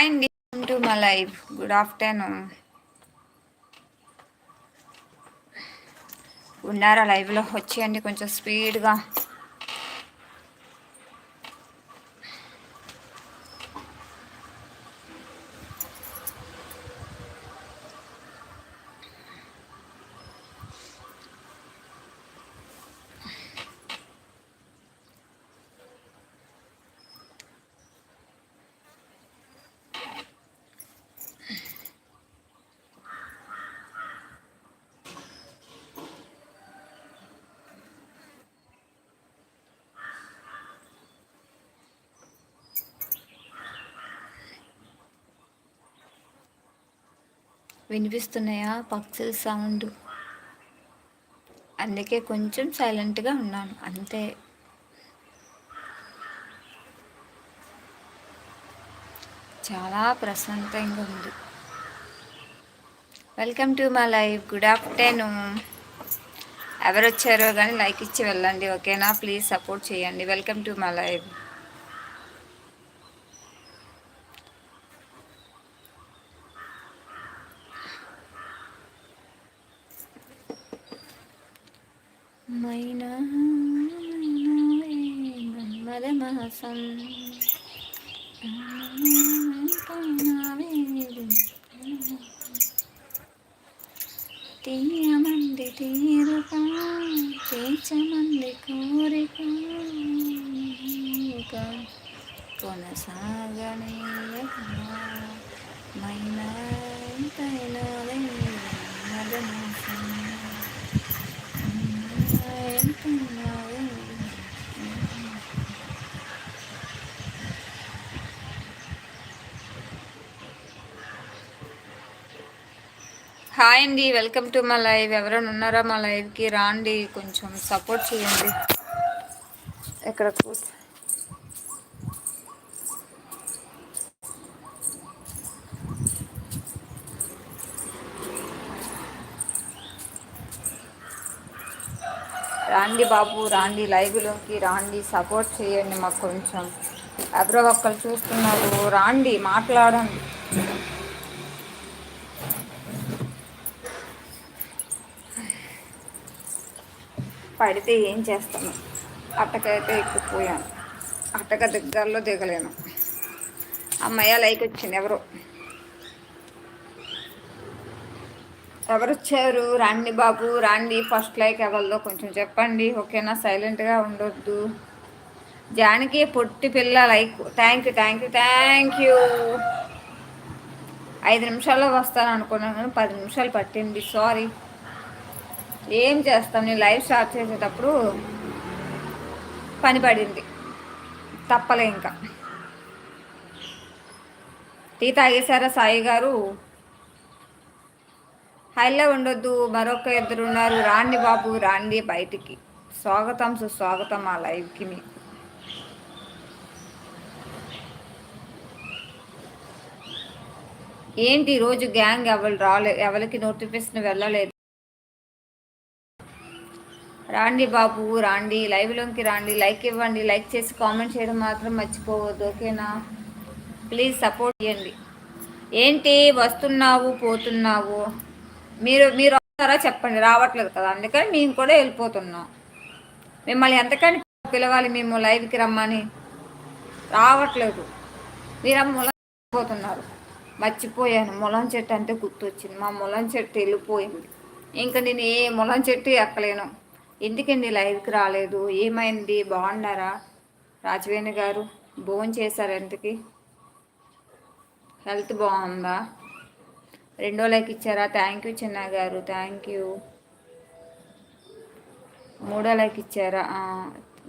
Hi అండి to my life good afternoon ఉన్నారా లైవ్లో వచ్చేయండి కొంచెం స్పీడ్గా వినిపిస్తున్నాయా? పక్షుల సౌండ్. అందుకే కొంచెం సైలెంట్గా ఉన్నాను. అంతే. చాలా ప్రశాంతంగా ఉంది. Welcome to my life. Good afternoon. ఎవరు వచ్చారో కానీ లైక్ ఇచ్చి వెళ్ళండి ఓకేనా? ప్లీజ్ సపోర్ట్ చేయండి. Welcome to my life. మన్మదమాసం తీయమంది తీరుక తీర్చమంది కోరిక కొనసాగనీయక మైనా ఎంతైనా మదమాసం హాయ్ అండి వెల్కమ్ టు మా లైవ్ ఎవరైనా ఉన్నారా మా లైవ్కి రాండి కొంచెం సపోర్ట్ చేయండి. ఎక్కడ కూర్చో రాండి బాబు రాండి లైవ్లోకి రాండి సపోర్ట్ చేయండి మాకు కొంచెం. ఎవరో ఒక్కరు చూస్తున్నారు. రాండి మాట్లాడండి. పడితే ఏం చేస్తాను? అట్టకైతే ఎక్కిపోయాను. అట్టక దగ్గరలో దిగలేను. అమ్మయ్య లైక్ వచ్చింది ఎవరు? ఎవరు వచ్చారు రాండి బాబు రాండి. ఫస్ట్ లైక్ ఎవరిదో కొంచెం చెప్పండి. ఓకేనా? సైలెంట్గా ఉండొద్దు. జానకి పొట్టి పిల్ల like. Thank you thank you thank you. ఐదు నిమిషాల్లో వస్తాను అనుకున్నాను పది నిమిషాలు పట్టింది. సారీ. ఏం చేస్తాం? నేను లైవ్ స్టార్ట్ చేసేటప్పుడు పని పడింది. తప్పలే ఇంకా. టీ తాగేశారా సాయి గారు? హైలో ఉండొద్దు మరొక ఇద్దరు ఉన్నారు. రాండి బాబు రాండి బయటికి. స్వాగతం సుస్వాగతం ఆ లైవ్కి మీకు. ఏంటి రోజు గ్యాంగ్ ఎవరు రాలే ఎవరికి నోటిఫికేషన్ వెళ్ళలేదు? రాండి బాబు రాండి. లైవ్లోకి రాండి. లైక్ ఇవ్వండి. లైక్ చేసి కామెంట్ చేయడం మాత్రం మర్చిపోవద్దు ఓకేనా? ప్లీజ్ సపోర్ట్ చేయండి. ఏంటి? వస్తున్నావు పోతున్నావు. మీరు మీరు వస్తారా చెప్పండి. రావట్లేదు కదా. అందుకని మేము కూడా వెళ్ళిపోతున్నాం. మిమ్మల్ని ఎంతకని పిలవాలి మేము లైవ్కి రమ్మని? రావట్లేదు. మీరు ములం పోతున్నారు. మర్చిపోయాను. ములం చెట్టు అంటే గుర్తొచ్చింది. మా ములం చెట్టు వెళ్ళిపోయింది. ఇంకా నేను ఏ ములం చెట్టు ఎక్కలేను. ఎందుకండి లైవ్కి రాలేదు? ఏమైంది? బాగున్నారా? రాజవేణి గారు భోజనం చేశారు ఎంతకి హెల్త్ బాగుందా? రెండో లైక్ ఇచ్చారా? థ్యాంక్ యూ చిన్న గారు థ్యాంక్ యూ. మూడో లైక్ ఇచ్చారా?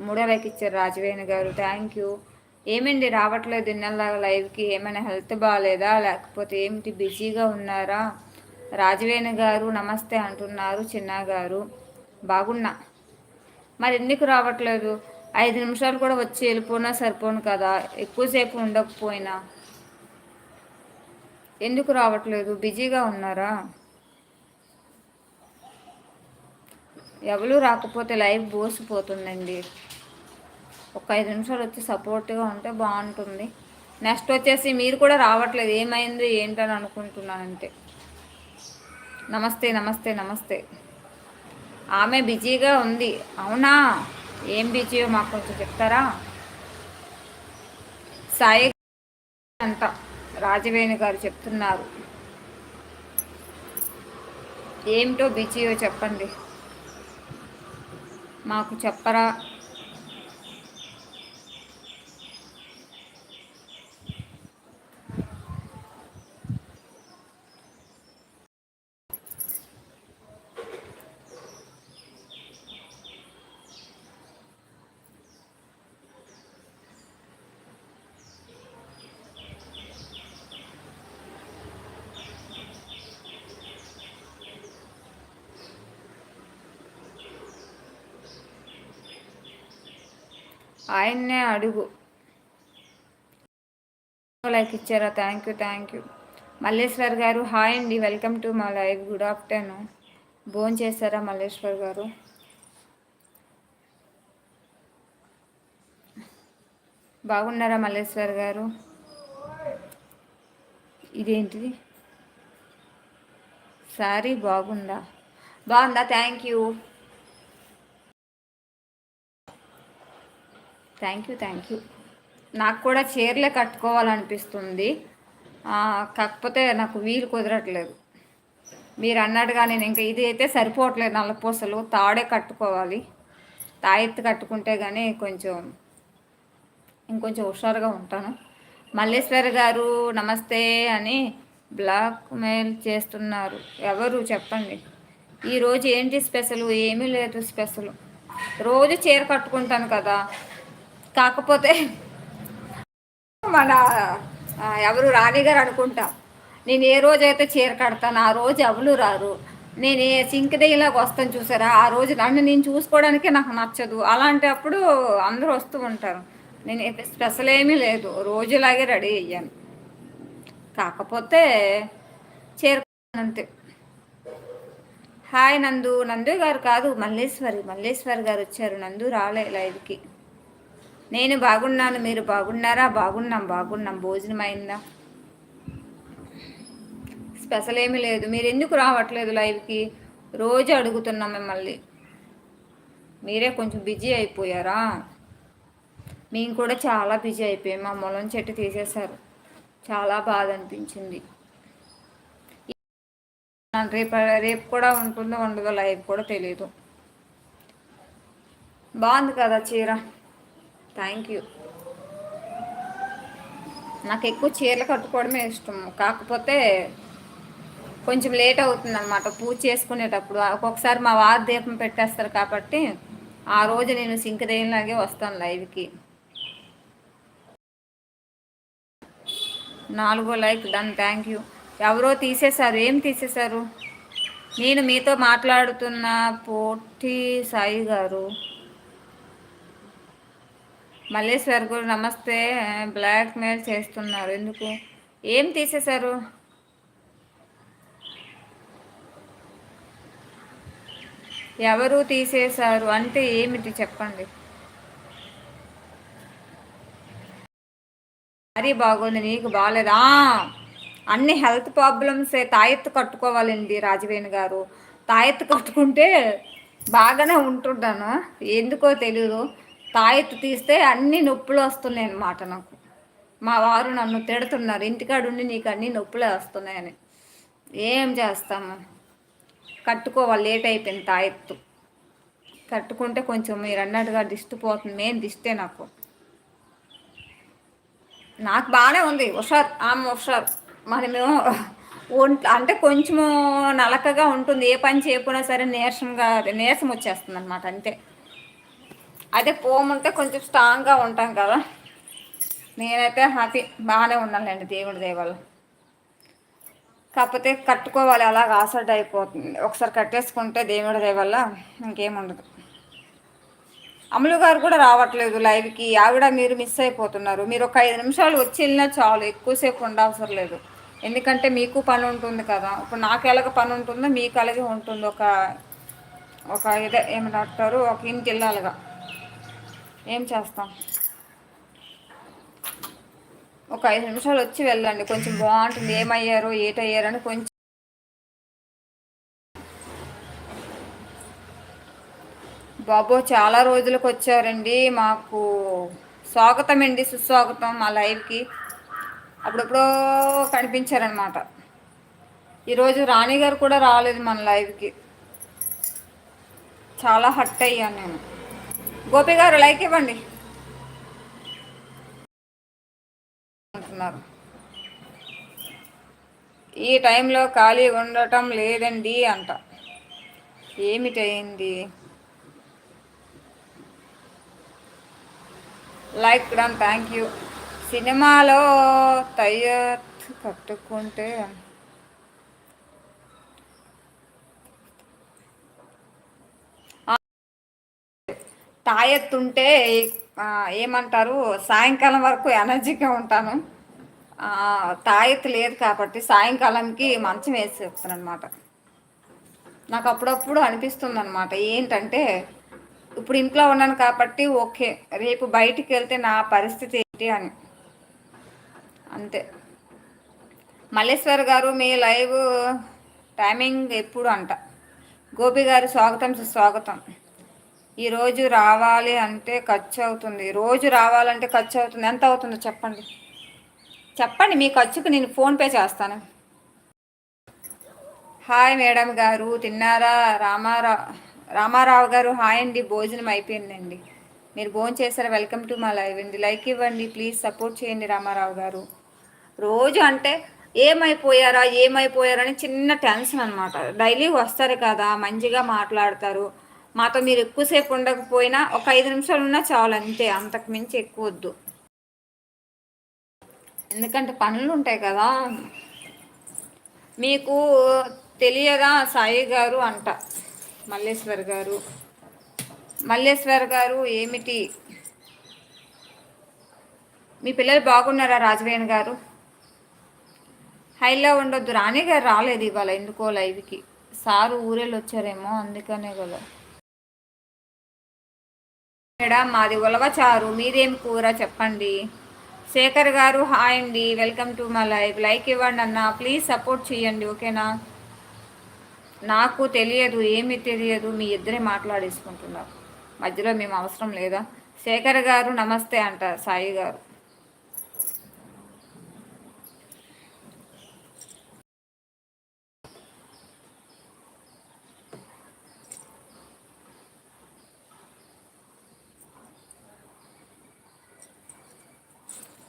మూడో లైక్ ఇచ్చారు రాజవేణి గారు థ్యాంక్ యూ. ఏమండి రావట్లేదు ఇన్నెల్లాగా లైవ్కి ఏమైనా హెల్త్ బాగాలేదా? లేకపోతే ఏమిటి బిజీగా ఉన్నారా? రాజవేణి గారు నమస్తే అంటున్నారు చిన్న గారు. బాగున్నా. మరి ఎందుకు రావట్లేదు? ఐదు నిమిషాలు కూడా వచ్చి వెళ్ళిపోయినా సరిపోను కదా? ఎక్కువసేపు ఉండకపోయినా. ఎందుకు రావట్లేదు? బిజీగా ఉన్నారా? ఎవరు రాకపోతే లైఫ్ బోసిపోతుందండి. ఒక ఐదు నిమిషాలు వచ్చి సపోర్ట్గా ఉంటే బాగుంటుంది. నెక్స్ట్ వచ్చేసి మీరు కూడా రావట్లేదు. ఏమైంది? ఏంటని అనుకుంటున్నానంటే నమస్తే నమస్తే నమస్తే. ఆమె బిజీగా ఉంది. అవునా? ఏం బిజీయో మాకు కొంచెం చెప్తారా? సాయి అంట. రాజవేణి గారు చెప్తున్నారు. ఏమిటో బిజీయో చెప్పండి. మాకు చెప్పరా ఆయన్నే అడుగు. లైక్ ఇచ్చారా? Thank you thank you. Malleshwar గారు హాయ్ అండి. వెల్కమ్ టు మా లైవ్. Good afternoon. భోన్ చేశారా మల్లేశ్వర్ గారు? బాగున్నారా మల్లేశ్వర్ గారు? ఇదేంటిది? సారీ బాగుందా? బాగుందా? Thank you. Thank you thank you. నాకు కూడా చీరలే కట్టుకోవాలనిపిస్తుంది. కాకపోతే నాకు వీలు కుదరట్లేదు. మీరు అన్నట్టుగా నేను ఇంకా ఇది అయితే సరిపోవట్లేదు. నల్లపూసలు తాడే కట్టుకోవాలి. తాయెత్తు కట్టుకుంటే కానీ కొంచెం ఇంకొంచెం హుషారుగా ఉంటాను. మల్లేశ్వర్ గారు నమస్తే అని బ్లాక్ మెయిల్ చేస్తున్నారు. ఎవరు చెప్పండి? ఈరోజు ఏంటి స్పెషల్? ఏమీ లేదు స్పెషల్. రోజు చీర కట్టుకుంటాను కదా. కాకపోతే మన ఎవరు రాణి గారు అనుకుంటా నేను ఏ రోజైతే చీర కడతాను ఆ రోజు ఎవరు రారు. నేను ఏ సింకదయ్యలాగా వస్తాను చూసారా? ఆ రోజు నన్ను నేను చూసుకోవడానికే నాకు నచ్చదు. అలాంటప్పుడు అందరూ వస్తూ ఉంటారు. నేను స్పెషల్ ఏమీ లేదు. రోజులాగే రెడీ అయ్యాను. కాకపోతే చీర హాయ్ నందు. నందు గారు కాదు మల్లేశ్వరి. మల్లేశ్వరి గారు వచ్చారు. నందు రాలే లైవ్కి. నేను బాగున్నాను మీరు బాగున్నారా? బాగున్నాం బాగున్నాం. భోజనం అయిందా? స్పెషల్ ఏమీ లేదు. మీరు ఎందుకు రావట్లేదు లైవ్కి? రోజు అడుగుతున్నాం మిమ్మల్ని. మీరే కొంచెం బిజీ అయిపోయారా? మేము కూడా చాలా బిజీ అయిపోయాం. మా మొలం చెట్టు తీసేశారు. చాలా బాధ అనిపించింది. రేపు రేపు కూడా ఉంటుందో ఉండదో లైవ్ కూడా తెలియదు బాగుంది కదా చీర? థ్యాంక్ యూ నాకు ఎక్కువ చీరలు కట్టుకోవడమే ఇష్టం. కాకపోతే కొంచెం లేట్ అవుతుంది అనమాట పూజ చేసుకునేటప్పుడు. ఒక్కొక్కసారి మా వారు దీపం పెట్టేస్తారు కాబట్టి ఆ రోజు నేను సింకదేలాగే వస్తాను లైవ్కి నాలుగో లైక్ డన్ థ్యాంక్ యూ ఎవరో తీసేశారు. ఏం తీసేశారు? నేను మీతో మాట్లాడుతున్న పోటీ సాయి గారు. మల్లేశ్వర్ గారు నమస్తే బ్లాక్మెయిల్ చేస్తున్నారు. ఎందుకు? ఏం తీసేశారు? ఎవరు తీసేశారు అంటే ఏమిటి చెప్పండి. మరీ బాగుంది నీకు బాగాలేదా అన్ని హెల్త్ ప్రాబ్లమ్స్ తాయెత్తు కట్టుకోవాలండి రాజవేణి గారు. తాయెత్తు కట్టుకుంటే బాగానే ఉంటుంటాను. ఎందుకో తెలియదు తాయెత్తు తీస్తే అన్ని నొప్పులు వస్తున్నాయి అన్నమాట నాకు. మా వారు నన్ను తిడుతున్నారు ఇంటికాడుండి నీకు అన్ని నొప్పులే వస్తున్నాయని. ఏం చేస్తాము? కట్టుకోవాలి లేట్ అయిపోయింది తాయెత్తు. కట్టుకుంటే కొంచెం మీరు అన్నట్టుగా దిష్టి పోతుంది మెయిన్ దిష్టే నాకు. నాకు బాగానే ఉంది హుషార్ ఆమె హుషార్. మేము ఒంట్ అంటే కొంచెము నలకగా ఉంటుంది ఏ పని చేయకుండా సరే నీరసంగా నీరసం వచ్చేస్తుంది అనమాట అంతే. అదే పోముంటే కొంచెం స్ట్రాంగ్గా ఉంటాం కదా. నేనైతే హ్యాపీ బాగానే ఉన్నానులేండి దేవుడి దేవాల కాకపోతే కట్టుకోవాలి అలాగ ఆసడ్ అయిపోతుంది ఒకసారి కట్టేసుకుంటే దేవుడి దేవల్ల ఇంకేముండదు అమలు గారు కూడా రావట్లేదు లైవ్కి. ఆవిడ మీరు మిస్ అయిపోతున్నారు. మీరు ఒక ఐదు నిమిషాలు వచ్చి వెళ్ళినా చాలు ఎక్కువసేపు ఉండవసరం లేదు. ఎందుకంటే మీకు పని ఉంటుంది కదా. ఇప్పుడు నాకు ఎలాగ పని ఉంటుందో మీకు అలాగే ఉంటుంది. ఒక ఒక ఇదే ఏమంటారు ఒక ఇంటి వెళ్ళాలిగా. ఏం చేస్తాం? ఒక ఐదు నిమిషాలు వచ్చి వెళ్ళండి. కొంచెం బాగుంటుంది. ఏమయ్యారో అని కొంచెం బాబు చాలా రోజులకు వచ్చారండి. మాకు స్వాగతం అండి సుస్వాగతం మా లైవ్కి. అప్పుడప్పుడు కనిపించారనమాట ఈరోజు రాణి గారు కూడా రాలేదు మన లైవ్కి. చాలా హట్ అయ్యాను నేను. గోపి గారు లైక్ ఇవ్వండి. అంటున్నారు. ఈ టైంలో ఖాళీ ఉండటం లేదండి అంట. ఏమిటైంది లైక్ డన్ థ్యాంక్ యూ సినిమాలో తయ్యత్ కట్టుకుంటే తాయెత్తుంటే ఏమంటారు సాయంకాలం వరకు ఎనర్జీగా ఉంటాను. తాయెత్తు లేదు కాబట్టి సాయంకాలంకి మంచం వేసి చెప్తాను అనమాట నాకు అప్పుడప్పుడు అనిపిస్తుంది అనమాట ఏంటంటే ఇప్పుడు ఇంట్లో ఉన్నాను కాబట్టి ఓకే రేపు బయటికి వెళ్తే నా పరిస్థితి ఏంటి అని. అంతే. మల్లేశ్వర్ గారు మీ లైవ్ టైమింగ్ ఎప్పుడు అంట. గోపి గారు స్వాగతం స్వాగతం ఈరోజు రావాలి అంటే ఖర్చు అవుతుంది రోజు రావాలంటే ఖర్చు అవుతుంది ఎంత అవుతుందో చెప్పండి. చెప్పండి మీ ఖర్చుకు నేను ఫోన్పే చేస్తాను. హాయ్ మేడం గారు తిన్నారా? రామారావు రామారావు గారు హాయ్ అండి. భోజనం అయిపోయిందండి. మీరు భోజనం చేశారా? వెల్కమ్ టు మా లైవ్. అండి లైక్ ఇవ్వండి. ప్లీజ్ సపోర్ట్ చేయండి రామారావు గారు. రోజు అంటే ఏమైపోయారా? ఏమైపోయారని చిన్న టెన్షన్ అనమాట డైలీ వస్తారు కదా మంచిగా మాట్లాడతారు. మాతో మీరు ఎక్కువసేపు ఉండకపోయినా ఒక ఐదు నిమిషాలు ఉన్నా చాలు అంతే అంతకు మించి ఎక్కువ వద్దు. ఎందుకంటే పనులు ఉంటాయి కదా. మీకు తెలియదా సాయి గారు అంట మల్లేశ్వర్ గారు. మల్లేశ్వర్ గారు ఏమిటి? మీ పిల్లలు బాగున్నారా రాజవేణి గారు? హైలో ఉండొద్దు రాణి గారు రాలేదు ఇవాళ ఎందుకో లైవ్కి. సారు ఊరేళ్ళు వచ్చారేమో అందుకనే కదా. మేడం మాది ఉలవచారు. మీదేం కూర చెప్పండి? శేఖర్ గారు హాయ్ అండి. Welcome to my life. Like ఇవ్వండి అన్న. ప్లీజ్ సపోర్ట్ చేయండి ఓకేనా? నాకు తెలియదు ఏమి తెలియదు. మీ ఇద్దరే మాట్లాడేసుకుంటున్నారు. మధ్యలో మేము అవసరం లేదా? శేఖర్ గారు నమస్తే అంట సాయి గారు.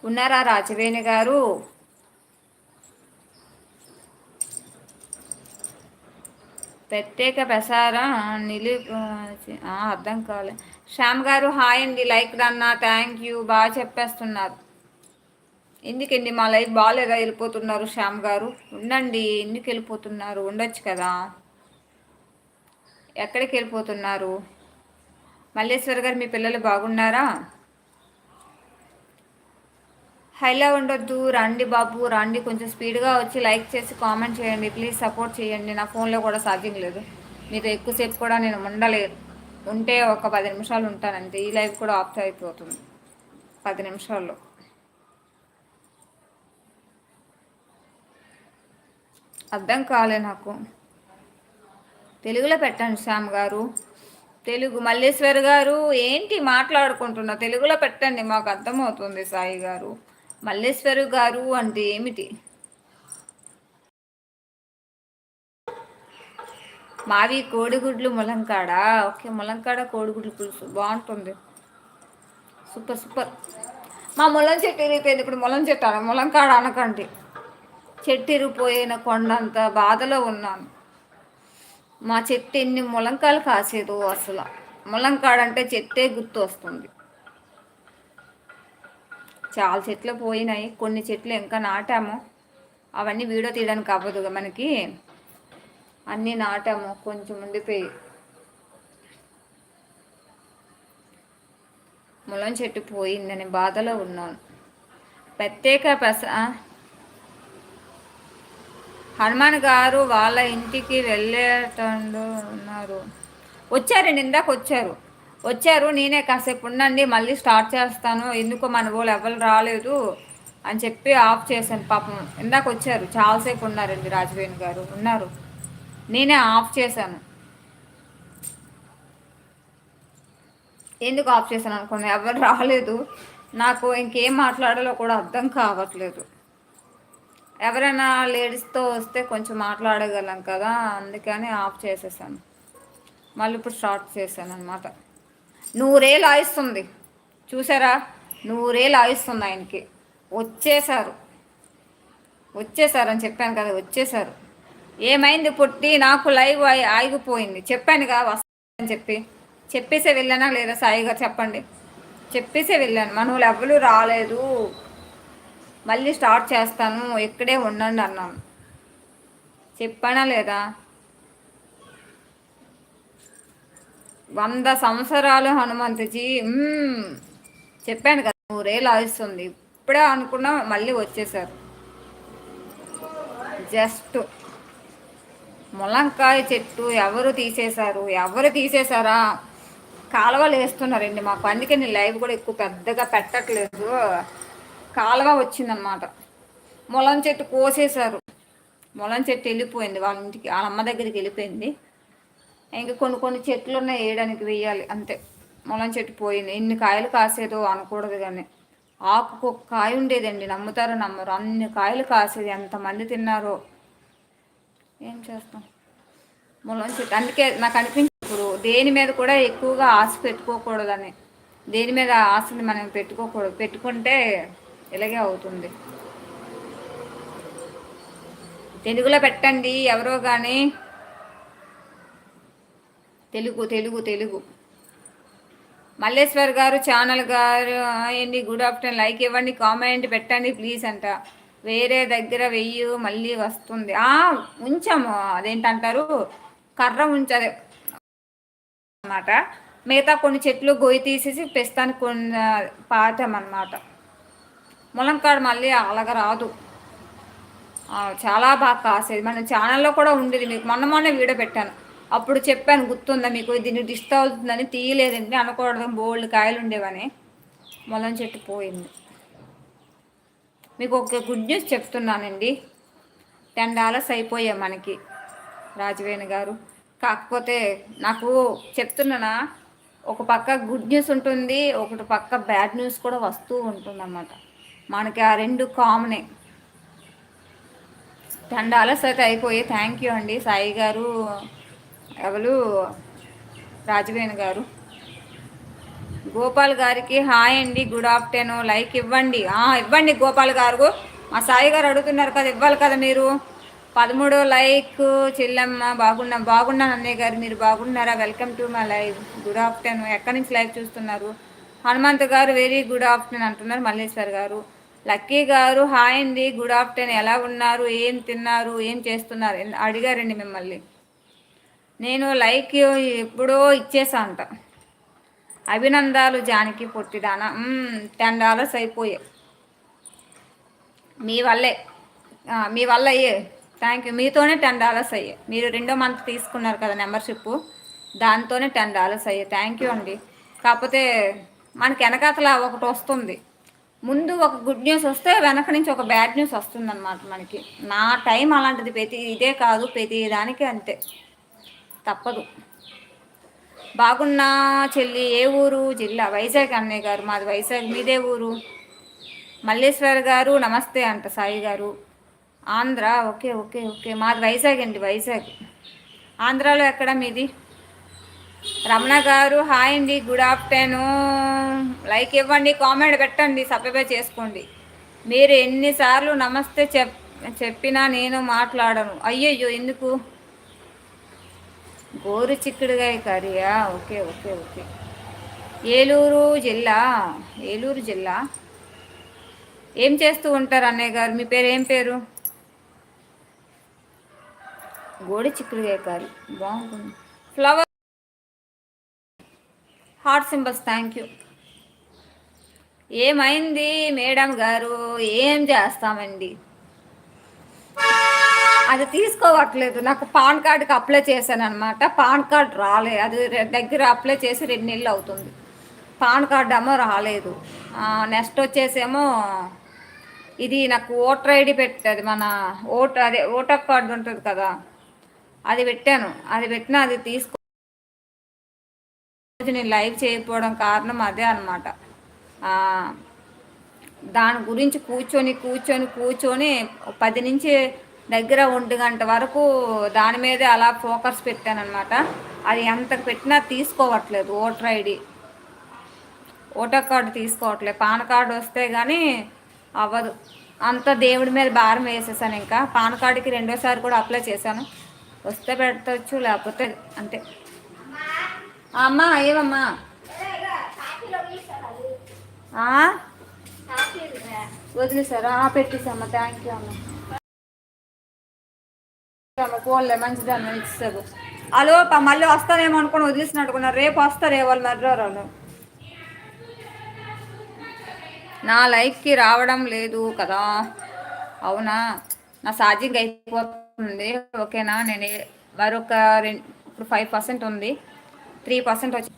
ఉన్నారా రాజవేణి గారు? ప్రత్యేక ప్రసారం నిలు అర్థం కాలే. శ్యామ్ గారు హాయ్ అండి లైక్ రన్నా థ్యాంక్ యూ బాగా చెప్పేస్తున్నారు. ఎందుకండి మా లైఫ్ బాగాలేదా వెళ్ళిపోతున్నారు శ్యామ్ గారు? ఉండండి ఎందుకు వెళ్ళిపోతున్నారు? ఉండొచ్చు కదా. ఎక్కడికి వెళ్ళిపోతున్నారు? మల్లేశ్వర్ గారు మీ పిల్లలు బాగున్నారా? హైలా ఉండొద్దు రండి బాబు రండి. కొంచెం స్పీడ్గా వచ్చి లైక్ చేసి కామెంట్ చేయండి. ప్లీజ్ సపోర్ట్ చేయండి. నా ఫోన్లో కూడా సాధ్యం లేదు. మీతో ఎక్కువసేపు కూడా నేను ఉండలేదు ఉంటే ఒక పది నిమిషాలు ఉంటానంతే. ఈ లైవ్ కూడా ఆఫ్ అయిపోతుంది. పది నిమిషాల్లో. అర్థం కాలే నాకు. తెలుగులో పెట్టండి శ్యామ్ గారు. తెలుగు మల్లేశ్వర్ గారు ఏంటి మాట్లాడుకుంటున్నా తెలుగులో పెట్టండి. మాకు అర్థమవుతుంది సాయి గారు. మల్లేశ్వరు గారు అంటే ఏమిటి? మావి కోడిగుడ్లు ములంకాడ? ఓకే ములంకాడ కోడిగుడ్లు పులుసు. బాగుంటుంది. Super super. మా ములం చెట్టు ఇరిగిపోయింది ఇప్పుడు. ములం చెట్టు అన ములంకాడ అనకండి. చెట్టు ఇరిగిపోయిన కొండంత బాధలో ఉన్నాను. మా చెట్టు ఎన్ని ములంకాలు కాసేదో అసలు. ములంకాడంటే చెట్టే గుర్తు వస్తుంది చాలా చెట్లు పోయినాయి. కొన్ని చెట్లు ఇంకా నాటాము. అవన్నీ వీడియో తీయడానికి అవ్వదు మనకి. అన్నీ నాటాము. కొంచెం ఉండిపోయి. ములం చెట్టు పోయిందని బాధలో ఉన్నాను. ప్రత్యేక ప్రస హనుమాన్ గారు వాళ్ళ ఇంటికి వెళ్ళేటండు ఉన్నారు. వచ్చారండి. ఇందాక వచ్చారు. వచ్చారు నేనే కాసేపు ఉండండి మళ్ళీ స్టార్ట్ చేస్తాను ఎందుకో మన వాళ్ళు ఎవరు రాలేదు అని చెప్పి ఆఫ్ చేశాను పాపం. ఇందాక వచ్చారు చాలాసేపు ఉన్నారండి రాజవేణి గారు ఉన్నారు. నేనే ఆఫ్ చేశాను. ఎందుకు ఆఫ్ చేశాను అనుకోండి ఎవరు రాలేదు. నాకు ఇంకేం మాట్లాడాలో కూడా అర్థం కావట్లేదు. ఎవరైనా లేడీస్తో వస్తే కొంచెం మాట్లాడగలం కదా అందుకని ఆఫ్ చేసేసాను. మళ్ళీ ఇప్పుడు స్టార్ట్ చేశాను అనమాట నూరేళ్ళు ఆయిస్తుంది. చూసారా? నూరేళ్ళు ఆయిస్తుంది ఆయనకి. వచ్చేసారు వచ్చేసారు అని చెప్పాను కదా వచ్చేసారు ఏమైంది పుట్టి? నాకు లైవ్ ఆగిపోయింది. చెప్పాను కదా వస్తానని చెప్పి. చెప్పేసే వెళ్ళానా లేదా సాయి గారు చెప్పండి. చెప్పేసే వెళ్ళాను. మనోళ్ళు ఎవరు రాలేదు. మళ్ళీ స్టార్ట్ చేస్తాను. ఇక్కడే ఉండండి అన్నాను. చెప్పానా లేదా? వంద సంవత్సరాలు హనుమంతుజీ చెప్పాను కదా నూరేళ్ళు ఆయిస్తుంది ఇప్పుడే అనుకున్నా మళ్ళీ వచ్చేసారు. జస్ట్ ములంకాయ చెట్టు ఎవరు తీసేశారు? ఎవరు తీసేశారా? కాలువలు వేస్తున్నారండి మాకు. అందుకే నేను లైవ్ కూడా ఎక్కువ పెద్దగా పెట్టట్లేదు. కాలువ వచ్చిందనమాట ములం చెట్టు కోసేశారు. ములం చెట్టు వెళ్ళిపోయింది వాళ్ళ ఇంటికి వాళ్ళ అమ్మ దగ్గరికి వెళ్ళిపోయింది. ఇంకా కొన్ని కొన్ని చెట్లు ఉన్నాయి వేయడానికి వేయాలి అంతే. ములం చెట్టు పోయింది. ఎన్ని కాయలు కాసేదో అనకూడదు కానీ. ఆకు కాయ ఉండేదండి నమ్ముతారో నమ్మరు. అన్ని కాయలు కాసేది. ఎంతమంది తిన్నారో? ఏం చేస్తాం? ములం చెట్టు. అందుకే నాకు అనిపించింది ఇప్పుడు దేని మీద కూడా ఎక్కువగా ఆశ పెట్టుకోకూడదని. దేని మీద ఆశని మనం పెట్టుకోకూడదు. పెట్టుకుంటే ఇలాగే అవుతుంది. తెలుగులో పెట్టండి ఎవరో కానీ తెలుగు తెలుగు తెలుగు. మల్లేశ్వర్ గారు ఛానల్ గారు ఏంటి గుడ్ ఆఫ్టర్నూన్ లైక్ ఇవ్వండి కామెంట్ పెట్టండి ప్లీజ్ అంట. వేరే దగ్గర వెయ్యి మళ్ళీ వస్తుంది. ఉంచాము. అదేంటంటారు? కర్ర ఉంచదే. అనమాట మిగతా కొన్ని చెట్లు గొయ్యి తీసేసి పెస్తానికి కొన్ని పాతామన్నమాట ములంకాడ మళ్ళీ అలాగ రాదు చాలా బాగా కాసేది. మన ఛానల్లో కూడా ఉండేది మీకు. మొన్న మొన్న వీడియో పెట్టాను. అప్పుడు చెప్పాను గుర్తుందా మీకు? దీన్ని డిస్ట్ అవుతుందని తీయలేదండి అనకూడదు బోల్డ్ కాయలు ఉండేవని. మొలం చెట్టు పోయింది. మీకు ఒక గుడ్ న్యూస్ చెప్తున్నానండి. టెన్ డాలర్స్ అయిపోయాయి మనకి రాజవేణి గారు. కాకపోతే నాకు చెప్తున్నానా ఒక పక్క గుడ్ న్యూస్ ఉంటుంది ఒకటి పక్క బ్యాడ్ న్యూస్ కూడా వస్తూ ఉంటుంది అన్నమాట మనకి ఆ రెండు కామనే టెన్ డాలర్స్ అయితే అయిపోయాయి. థ్యాంక్ యూ అండి. సాయి గారు ఎవరు రాజవేణి గారు. గోపాల్ గారికి హాయ్ అండి గుడ్ ఆఫ్టర్నూన్. లైక్ ఇవ్వండి. ఇవ్వండి గోపాల్ గారు. మా సాయి గారు అడుగుతున్నారు కదా ఇవ్వాలి కదా మీరు. పదమూడో లైక్ చెల్లెమ్మ బాగున్నా బాగున్నాను అన్నయ్య గారు మీరు బాగున్నారా? Welcome to my live. Good afternoon. ఎక్కడి నుంచి లైవ్ చూస్తున్నారు? హనుమంత్ గారు వెరీ గుడ్ ఆఫ్టర్నూన్ అంటున్నారు మల్లేశ్వర్ గారు. లక్కీ గారు హాయ్ అండి గుడ్ ఆఫ్టర్నూన్. ఎలా ఉన్నారు? ఏం తిన్నారు? ఏం చేస్తున్నారు? అడిగారండి మిమ్మల్ని. నేను లైక్ ఎప్పుడో ఇచ్చేసా అంట అభినందాలు జానికి పొట్టిదానా. టెన్ డాలర్స్ అయిపోయాయి. మీ వల్లే. మీ వల్ల అయ్యే. Thank you. మీతోనే టెన్ డాలర్స్ అయ్యాయి మీరు రెండో మంత్ తీసుకున్నారు కదా మెంబర్షిప్. దాంతోనే టెన్ డాలర్స్ అయ్యాయి థ్యాంక్ యూ అండి. కాకపోతే మనకి వెనకాతల ఒకటి వస్తుంది. ముందు ఒక గుడ్ న్యూస్ వస్తే వెనక నుంచి ఒక బ్యాడ్ న్యూస్ వస్తుందన్నమాట మనకి. నా టైం అలాంటిది. ప్రతి ఇదే కాదు ప్రతి దానికి అంతే. తప్పదు. బాగున్నా చెల్లి ఏ ఊరు? జిల్లా వైజాగ్ అన్నయ్య గారు మాది వైజాగ్ మీదే ఊరు. మల్లేశ్వర్ గారు నమస్తే అంట సాయి గారు. Andhra okay okay okay. మాది వైజాగ్ అండి వైజాగ్. ఆంధ్రాలో ఎక్కడ మీది? రమణ గారు హాయ్ అండి గుడ్ ఆఫ్టర్నూన్. లైక్ ఇవ్వండి కామెంట్ పెట్టండి సబ్స్క్రైబ్ చేసుకోండి. మీరు ఎన్నిసార్లు నమస్తే చెప్ చెప్పినా నేను మాట్లాడను. అయ్యయ్యో ఎందుకు? గోరు చిక్కుడుగాయ కర్రీయా? Okay okay okay. ఏలూరు జిల్లా ఏలూరు జిల్లా. ఏం చేస్తూ ఉంటారు అన్నయ్య గారు? మీ పేరు ఏం పేరు? గోడి చిక్కుడుగాయ కర్రీ. బాగుంటుంది flower heart symbols thank you ఏమైంది మేడం గారు? ఏం చేస్తామండి? అది తీసుకోవట్లేదు. నాకు పాన్ కార్డుకి అప్లై చేశాను అనమాట పాన్ కార్డ్ రాలే. అది దగ్గర అప్లై చేసి రెండు నెలలు అవుతుంది. పాన్ కార్డ్ ఏమో రాలేదు. నెక్స్ట్ వచ్చేసేమో ఇది నాకు ఓటర్ ఐడి పెట్టది మన ఓటర్ అదే ఓటర్ కార్డు ఉంటుంది కదా. అది పెట్టాను. అది పెట్టినా అది తీసుకో నేను లైవ్ చేయకపోవడం కారణం అదే అనమాట దాని గురించి కూర్చొని కూర్చొని కూర్చొని పది నుంచి దగ్గర ఒంటి గంట వరకు దాని మీదే అలా ఫోకస్ పెట్టానమాట అది ఎంతకు పెట్టినా తీసుకోవట్లేదు ఓటర్ ఐడి. ఓటర్ కార్డు తీసుకోవట్లేదు. పాన్ కార్డు వస్తే కానీ అవ్వదు. అంత దేవుడి మీద భారం వేసేసాను ఇంకా. పాన్ కార్డుకి రెండోసారి కూడా అప్లై చేశాను. వస్తే పెట్టచ్చు లేకపోతే అంతే. అమ్మా ఏమమ్మా వదిలేసారా పెట్టేసమ్మా థ్యాంక్ యూ అమ్మ. పోన్లే మంచిదన్న ఇస్తారు అలో మళ్ళీ వస్తారేమో అనుకుని వదిలేసినట్టుకున్నారు రేపు వస్తారు వాళ్ళు మర్రారు నా లైఫ్కి రావడం లేదు కదా. అవునా? నా ఛార్జింగ్ అయిపోతుంది. ఓకేనా? నేను మరొక రెండు ఇప్పుడు ఫైవ్ పర్సెంట్ ఉంది. త్రీ పర్సెంట్ వచ్చి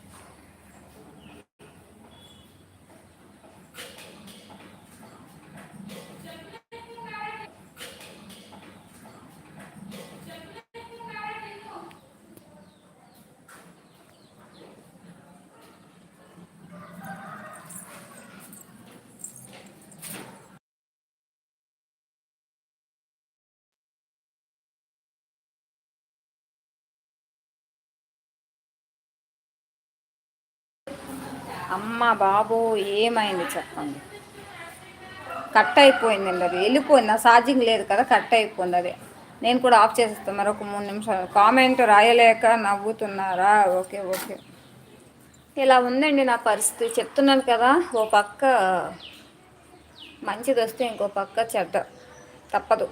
అమ్మ బాబు ఏమైంది చెప్పండి. కట్ అయిపోయింది అది వెళ్ళిపోయింది. నా ఛార్జింగ్ లేదు కదా కట్ అయిపోయింది అది. నేను కూడా ఆఫ్ చేసేస్తాను మరొక మూడు నిమిషాలు. కామెంట్ రాయలేక నవ్వుతున్నారా? Okay okay. ఇలా ఉందండి నా పరిస్థితి. చెప్తున్నాను కదా ఓ పక్క మంచిది వస్తే ఇంకో పక్క చెడ్డ. తప్పదు.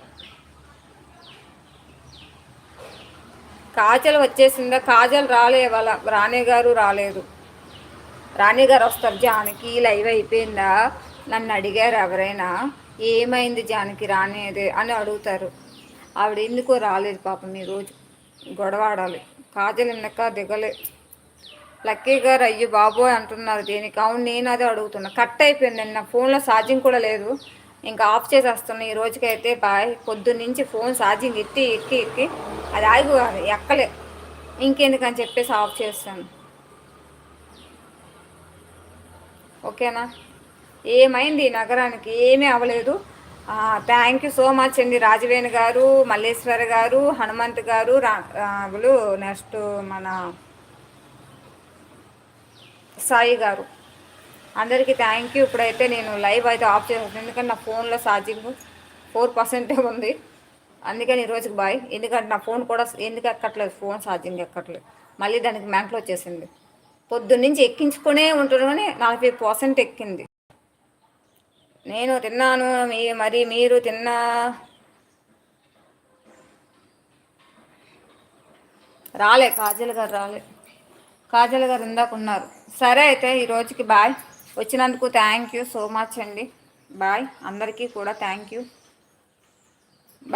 కాజల్ వచ్చేసిందా? కాజల్ రాలే వాళ్ళ రాణి గారు రాలేదు. రాణి గారు వస్తారు. జానకి లైవ్ అయిపోయిందా? నన్ను అడిగారు ఎవరైనా. ఏమైంది జానకి రానేది అని అడుగుతారు. ఆవిడ ఎందుకో రాలేదు పాపం ఈరోజు గొడవ ఆడాలి. కాజల్ ఇన్నక దిగలే. లక్కీ గారు అయ్యో బాబోయ్ అంటున్నారు దేనికి? అవును నేను అదే అడుగుతున్నా. కట్ అయిపోయింది నా ఫోన్లో ఛార్జింగ్ కూడా లేదు. ఇంకా ఆఫ్ చేసేస్తున్నా. ఈ రోజుకైతే బాయ్ పొద్దున్నుంచి ఫోన్ ఛార్జింగ్ ఎత్తి ఎక్కి ఎక్కి అది ఆగి ఎక్కలే. ఇంకెందుకని చెప్పేసి ఆఫ్ చేస్తాను. ఓకేనా? ఏమైంది నగరానికి? ఏమీ అవ్వలేదు. థ్యాంక్ యూ సో మచ్ అండి రాజవేణి గారు మల్లేశ్వర గారు హనుమంత్ గారు రాగులు నెక్స్ట్ మన సాయి గారు. అందరికీ థ్యాంక్ యూ ఇప్పుడైతే నేను లైవ్ అయితే ఆఫ్ చేసాను ఎందుకంటే నా ఫోన్లో ఛార్జింగ్ ఫోర్ పర్సెంటే ఉంది. అందుకని ఈరోజుకి బాయ్ ఎందుకంటే నా ఫోన్ కూడా ఎందుకు ఎక్కట్లేదు? Phone charging ఎక్కట్లేదు. మళ్ళీ దానికి మ్యాంట్లో వచ్చేసింది. పొద్దున్నుంచి ఎక్కించుకునే ఉంటారు కానీ నలభై పర్సెంట్ ఎక్కింది. నేను తిన్నాను మీ మరి మీరు తిన్నా రాలే కాజల్ గారు రాలే. కాజల్ గారు ఇందాక ఉన్నారు సరే అయితే ఈ రోజుకి బాయ్. వచ్చినందుకు థ్యాంక్ యూ సో మచ్ అండి. బాయ్. అందరికీ కూడా థ్యాంక్ యూ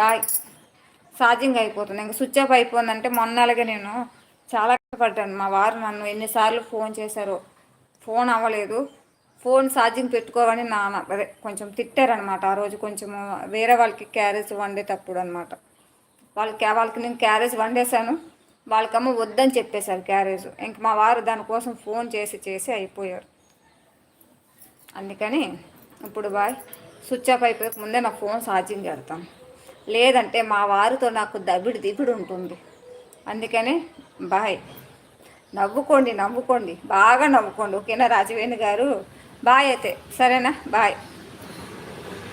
బాయ్. ఛార్జింగ్ అయిపోతుంది. ఇంకా స్విచ్ ఆఫ్ అయిపోయిందంటే మొన్న అలాగే నేను చాలా కష్టపడ్డాను. మా వారు నన్ను ఎన్నిసార్లు ఫోన్ చేశారో ఫోన్ అవ్వలేదు. ఫోన్ ఛార్జింగ్ పెట్టుకోవని నా అదే కొంచెం తిట్టారనమాట ఆ రోజు కొంచెం వేరే వాళ్ళకి క్యారేజ్ వండేటప్పుడు అనమాట వాళ్ళకి వాళ్ళకి నేను క్యారేజ్ వండేశాను. వాళ్ళకమ్మ వద్దని చెప్పేశారు క్యారేజ్. ఇంక మా వారు దానికోసం ఫోన్ చేసి చేసి అయిపోయారు. అందుకని ఇప్పుడు బాయ్ స్విచ్ ఆఫ్ అయిపోయే ముందే నా ఫోన్ ఛార్జింగ్ పెడతాం లేదంటే మా వారితో నాకు దబిడి దిబిడి ఉంటుంది. అందుకని బాయ్. నవ్వుకోండి నవ్వుకోండి. బాగా నవ్వుకోండి ఓకేనా రాజవేణి గారు? బాయ్ అయితే. సరేనా? బాయ్.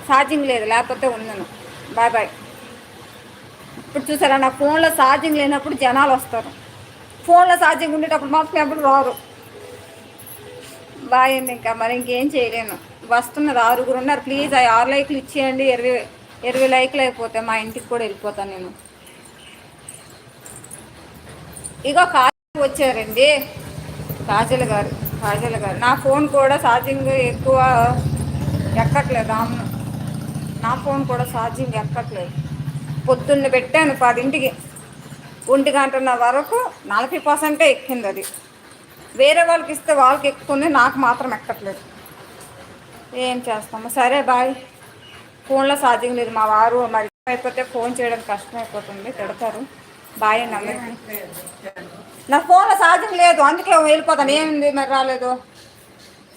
ఛార్జింగ్ లేదు లేకపోతే ఉన్నాను. Bye bye. ఇప్పుడు చూసారా నా ఫోన్లో ఛార్జింగ్ లేనప్పుడు జనాలు వస్తారు. ఫోన్లో ఛార్జింగ్ ఉండేటప్పుడు మాత్రం ఎప్పుడు రారు. బాయ్ అండి ఇంకా. మరి ఇంకేం చేయలేను. వస్తున్నారు ఆరుగురు ఉన్నారు. ప్లీజ్ ఆ ఆరు లైక్లు ఇచ్చేయండి. ఇరవై ఇరవై లైక్లు అయిపోతే మా ఇంటికి కూడా వెళ్ళిపోతాను నేను. ఇగో కాజల్ వచ్చారండి. కాజల్ గారు కాజల్ గారు. నా ఫోన్ కూడా ఛార్జింగ్ ఎక్కువ ఎక్కట్లేదు అమ్మ నా ఫోన్ కూడా ఛార్జింగ్ ఎక్కట్లేదు. పొద్దున్న పెట్టాను పదింటికి. ఒంటి గంటన్న వరకు నలభై పర్సెంటే ఎక్కింది అది. వేరే వాళ్ళకి ఇస్తే వాళ్ళకి ఎక్కుతుంది నాకు మాత్రం ఎక్కట్లేదు. ఏం చేస్తాము? సరే బాయ్. ఫోన్లో ఛార్జింగ్ లేదు. మా వారు మరి అయిపోతే ఫోన్ చేయడం కష్టం అయిపోతుంది తిడతారు. బాయ్ అండి నా ఫోన్లో ఛార్జింగ్ లేదు అందుకే వెళ్ళిపోతాను. ఏమింది మరి రాలేదు.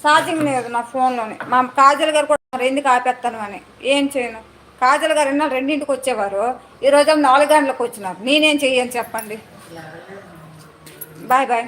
ఛార్జింగ్ లేదు నా ఫోన్లోనే. మా కాజల్ గారు కూడా ఎందుకు ఆపేస్తాను అని. ఏం చేయను? కాజల్ గారు ఎన్నో రెండింటికి వచ్చేవారు. ఈరోజు నాలుగు గంటలకు వచ్చినారు. నేనేం చెయ్యను చెప్పండి. Bye bye.